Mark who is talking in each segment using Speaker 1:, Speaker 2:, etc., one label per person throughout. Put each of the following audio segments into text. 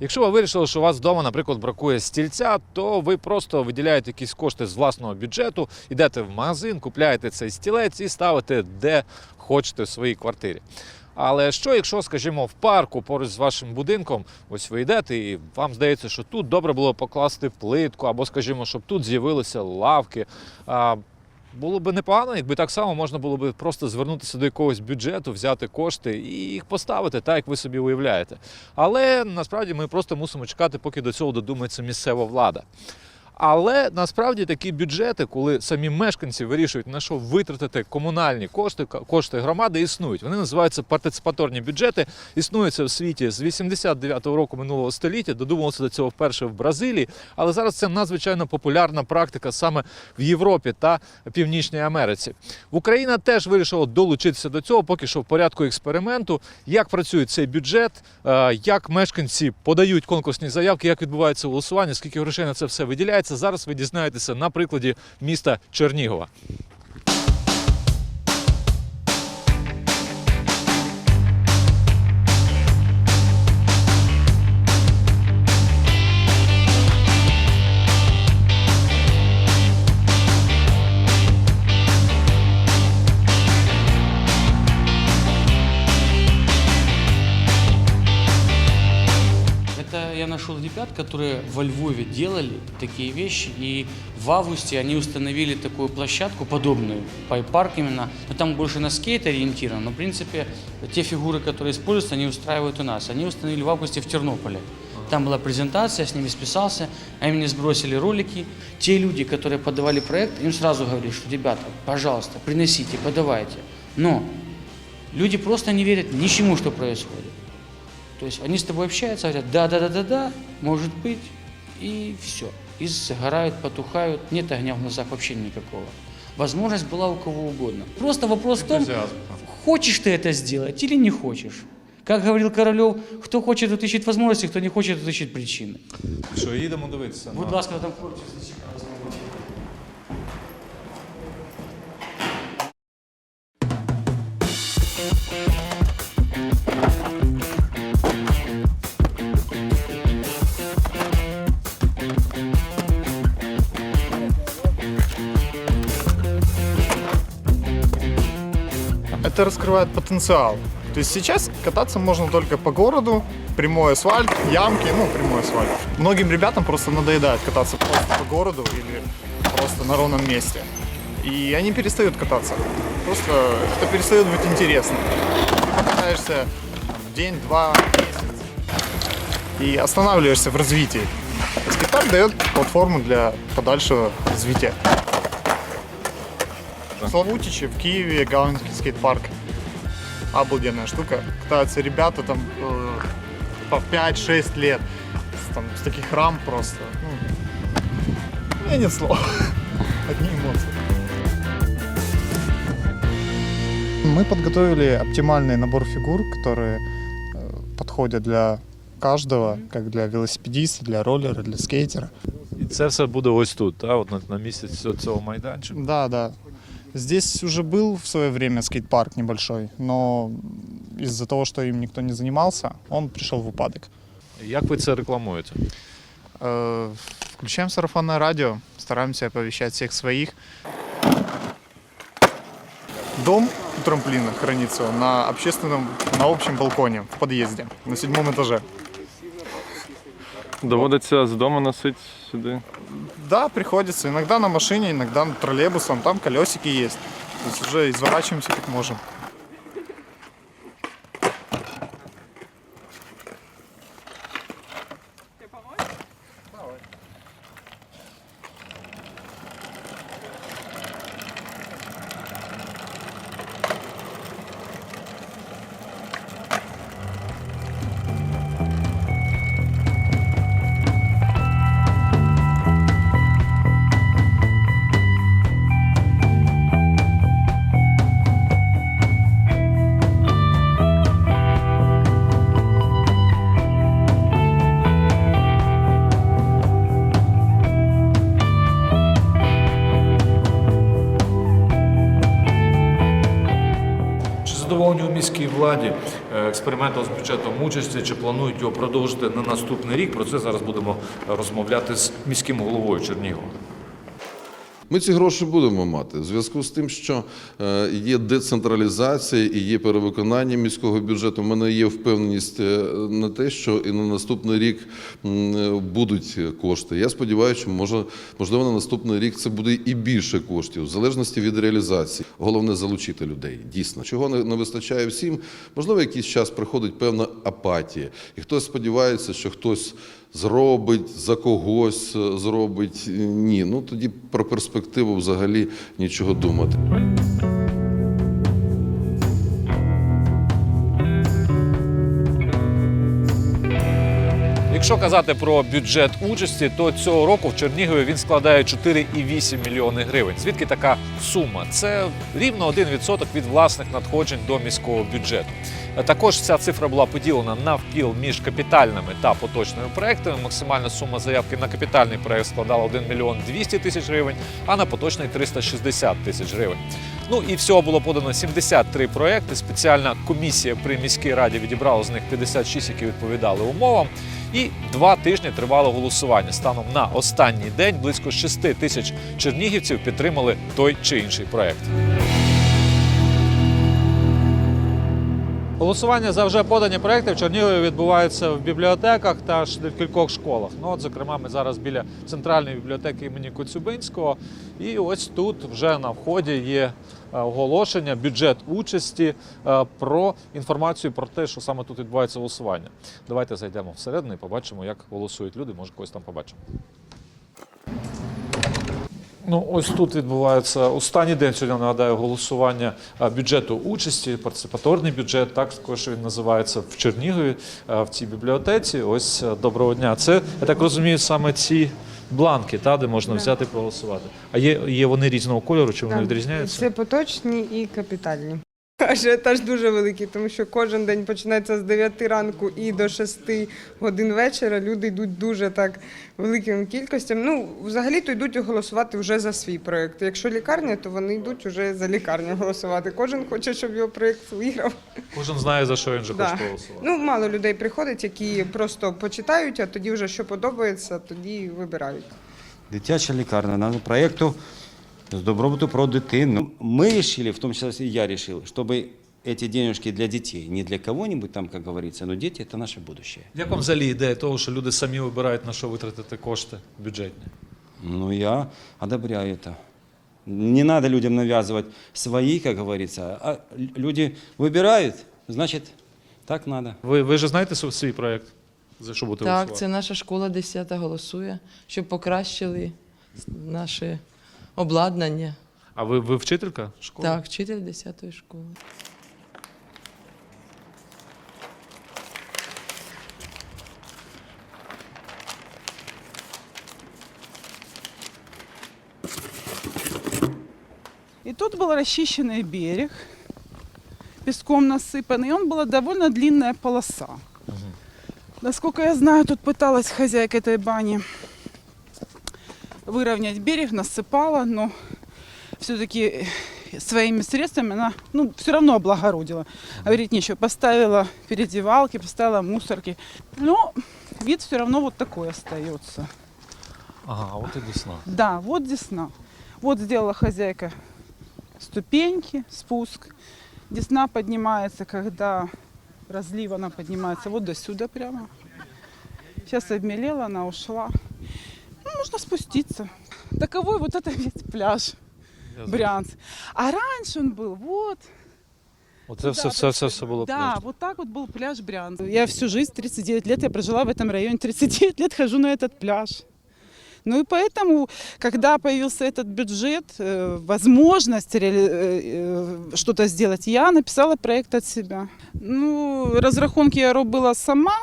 Speaker 1: Якщо ви вирішили, що у вас вдома, наприклад, бракує стільця, то ви просто виділяєте якісь кошти з власного бюджету, йдете в магазин, купляєте цей стілець і ставите де хочете в своїй квартирі. Але що, якщо, скажімо, в парку поруч з вашим будинком, ось ви йдете, і вам здається, що тут добре було покласти плитку, або, скажімо, щоб тут з'явилися лавки. Було б непогано, якби так само можна було б просто звернутися до якогось бюджету, взяти кошти і їх поставити так, як ви собі уявляєте. Але насправді ми просто мусимо чекати, поки до цього додумається місцева влада. Але насправді такі бюджети, коли самі мешканці вирішують на що витратити комунальні кошти, кошти громади, існують. Вони називаються партиципаторні бюджети. Існують це в світі з 89-го року минулого століття. Додумалося до цього вперше в Бразилії. Але зараз це надзвичайно популярна практика саме в Європі та Північній Америці. Україна теж вирішила долучитися до цього, поки що в порядку експерименту. Як працює цей бюджет, е, як мешканці подають конкурсні заявки, як відбувається голосування, скільки грошей на це все виділяється. Зараз ви дізнаєтеся на прикладі міста Чернігова.
Speaker 2: Которые во Львове делали такие вещи, и в августе они установили такую площадку подобную, пайп-парк именно, но там больше на скейт ориентировано, но в принципе те фигуры, которые используются, они устраивают у нас. Они установили в августе в Тернополе. Там была презентация, с ними списался, они мне сбросили ролики. Те люди, которые подавали проект, им сразу говорили, что, ребята, пожалуйста, приносите, подавайте. Но люди просто не верят ничему, что происходит. То есть они с тобой общаются, говорят, да, да, да, да, да, может быть, и все. И сгорают, потухают, нет огня в глазах вообще никакого. Возможность была у кого угодно. Просто вопрос в том, хочешь ты это сделать или не хочешь. Как говорил Королев, кто хочет, тот ищет возможности, кто не хочет, тот ищет причины.
Speaker 1: Що їдемо дивитися?
Speaker 2: Будь ласка, там хлопці зачекали.
Speaker 3: это раскрывает потенциал. То есть сейчас кататься можно только по городу, прямой асфальт, ямки, ну, прямой асфальт. Многим ребятам просто надоедает кататься просто по городу или просто на ровном месте. И они перестают кататься. Просто это перестает быть интересно. Ты покатаешься день, два, месяц и останавливаешься в развитии. Скейтпарк дает платформу для подальшего развития. В Славутиче, в Киеве, Гаунский скейт-парк. Обалденная штука. Катаются ребята там э, по 5-6 лет. С, там, с таких рам просто. Ну, у меня нет слов. Одни эмоции. Мы подготовили оптимальный набор фигур, которые э, подходят для каждого, как для велосипедиста, для роллера, для скейтера.
Speaker 1: І це все буде ось тут, та? От на, на місці цього- цього майданчику.
Speaker 3: Да, да. Здесь уже был в свое время скейт-парк небольшой, но из-за того, что им никто не занимался, он пришел в упадок.
Speaker 1: Як ви це рекламуєте?
Speaker 3: Э, Включаем сарафанное радио, стараемся оповещать всех своих. Дом у трамплина хранится на общественном, на общем балконе в подъезде, на седьмом этаже.
Speaker 4: Доводиться з дому носити сюди.
Speaker 3: Да, приходится. Иногда на машине, иногда троллейбусом. Там колесики есть. То есть уже изворачиваемся как можем.
Speaker 1: Задоволені у міській владі е, експериментом з бюджетом участі, чи планують його продовжити на наступний рік. Про це зараз будемо розмовляти з міським головою Чернігова.
Speaker 5: Ми ці гроші будемо мати в зв'язку з тим, що е, є децентралізація і є перевиконання міського бюджету. У мене є впевненість е, на те, що і на наступний рік е, будуть кошти. Я сподіваюся, що може, можливо на наступний рік це буде і більше коштів, в залежності від реалізації. Головне залучити людей. Дійсно, чого не, не вистачає всім. Можливо, якийсь час приходить певна апатія, і хтось сподівається, що хтось зробить за когось е, зробить. Ні, ну тоді про перспективу взагалі нічого думати.
Speaker 1: Якщо казати про бюджет участі, то цього року в Чернігові він складає 4,8 мільйони гривень. Звідки така сума? Це рівно 1% від власних надходжень до міського бюджету. Е, Також ця цифра була поділена навпіл між капітальними та поточними проектами. Максимальна сума заявки на капітальний проект складала 1 мільйон 200 тисяч гривень, а на поточний 360 тисяч гривень. Ну і всього було подано 73 проекти. Спеціальна комісія при міській раді відібрала з них 56, які відповідали умовам. І два тижні тривало голосування. Станом на останній день близько 6 тисяч чернігівців підтримали той чи інший проект. Голосування за вже подані проекти в Чернігові відбувається в бібліотеках та в кількох школах. Ну, от, зокрема, ми зараз біля центральної бібліотеки імені Коцюбинського. І ось тут вже на вході є е, оголошення, бюджет участі е, про інформацію про те, що саме тут відбувається голосування. Давайте зайдемо всередину і побачимо, як голосують люди. Може, когось там побачимо. Ну, ось тут відбувається останній день сьогодні, нагадаю, голосування бюджету участі, партиципаторний бюджет, так також він називається в Чернігові, в цій бібліотеці. Ось доброго дня. Це я так розумію, саме ці бланки, та, де можна взяти і проголосувати. А є, є вони різного кольору, чи вони
Speaker 6: Так,
Speaker 1: відрізняються?
Speaker 6: Це поточні і капітальні. Ажіотаж дуже великий, тому що кожен день починається з 9 ранку і до 6 годин вечора. Люди йдуть дуже так великим кількостям. Ну, взагалі-то йдуть голосувати вже за свій проєкт. Якщо лікарня, то вони йдуть вже за лікарню голосувати. Кожен хоче, щоб його проєкт виграв.
Speaker 1: Кожен знає, за що він же
Speaker 6: Да.
Speaker 1: хоче проголосувати.
Speaker 6: Ну, мало людей приходить, які просто почитають, а тоді вже що подобається, тоді вибирають.
Speaker 7: Дитяча лікарня на проєкту з добробуту про дитину. Ми вирішили, в тому числі і я вирішив, щоб эти денежки для детей, не для кого-нибудь там, как говорится, но дети – это наше будущее.
Speaker 1: Як вам взагалі ідея того, що люди самі вибирають на що витратити кошти бюджетні?
Speaker 7: Ну, я одобряю это. Не надо людям навязывать свои, как говорится, а л- люди выбирают, значит, так надо.
Speaker 1: Ви, ви ж знаєте свій- свій проєкт? За що будете
Speaker 8: Так,
Speaker 1: голосувати?
Speaker 8: це наша школа 10 голосує, щоб покращили наше обладнання.
Speaker 1: А ви, ви вчителька школи?
Speaker 8: Так, вчитель 10 школи.
Speaker 9: И тут был расчищенный берег, песком насыпанный, и он была довольно длинная полоса. Насколько я знаю, тут пыталась хозяйка этой бани выровнять берег, насыпала, но все-таки своими средствами она ну, все равно облагородила. Говорить нечего. Поставила переодевалки, поставила мусорки. Но вид все равно вот такой остается.
Speaker 1: Ага, от і десна.
Speaker 9: Да, вот десна. Вот сделала хозяйка ступеньки, спуск. Десна поднимается, когда разлив она поднимается вот до сюда прямо. Сейчас обмелела, она ушла. Можно спуститься. Таковой вот это весь пляж Брянск. А раньше он был вот.
Speaker 1: Оце все,
Speaker 9: туда,
Speaker 1: все, все, все було
Speaker 9: Да,
Speaker 1: пляж.
Speaker 9: вот так вот был пляж Брянск. Я всю жизнь, 39 лет, я прожила в этом районе. 39 лет хожу на этот пляж. Ну и поэтому, когда появился этот бюджет, э, возможность э, э, что-то сделать, я написала проект от себя. Ну, розрахунки я робила сама.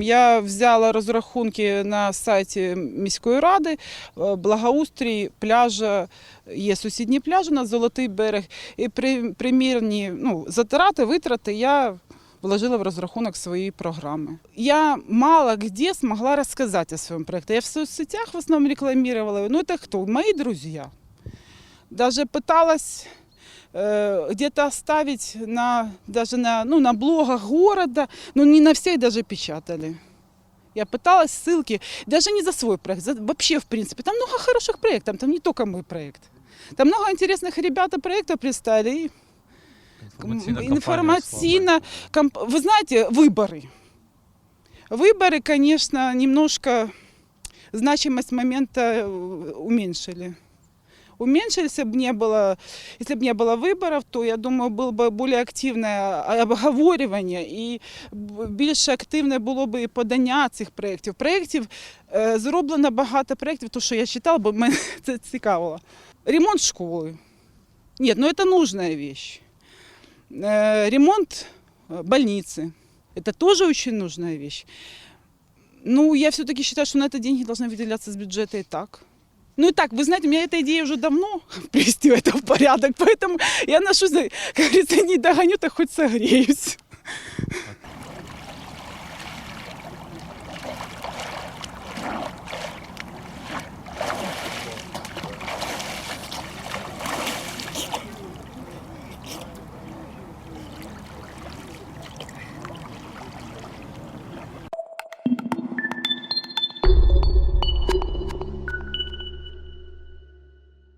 Speaker 9: Я взяла розрахунки на сайті міської ради, е, благоустрій пляжа, є сусідні пляжі на Золотий берег. І при, примірні ну, затрати, витрати я вложила в розрахунок своей программы. Я мало где смогла рассказать о своем проекте. Я в соцсетях в основном рекламировала. его. Ну, это кто? Мои друзья. Даже пыталась э, где-то оставить на, даже на, ну, на блогах города, но не на всех даже печатали. Я пыталась ссылки, даже не за свой проект, за, вообще в принципе. Там много хороших проектов, там не только мой проект. Там много интересных ребят и проектов представили. и
Speaker 1: Інформаційна
Speaker 9: М,
Speaker 1: кампанія
Speaker 9: Информативно. комп- Вы знаете, выборы. Выборы, конечно, немножко значимость момента э, уменьшили. Уменьшили, если бы не было, если бы не было выборов, то, я думаю, было бы более активне обговорювання і б- більш активне було б і подання цих проєктів. Проєктів е, зроблено багато проєктів, то, що я читала, бо мене це цікавило. Ремонт школи. Ні, ну це нужная вещь. Э, ремонт э, больницы. Это тоже очень нужная вещь. Ну, я все-таки считаю, что на это деньги должны выделяться с бюджета и так. Ну и так, вы знаете, у меня эта идея уже давно привести это в порядок, поэтому я ношу, как говорится, не догоню, так хоть согреюсь.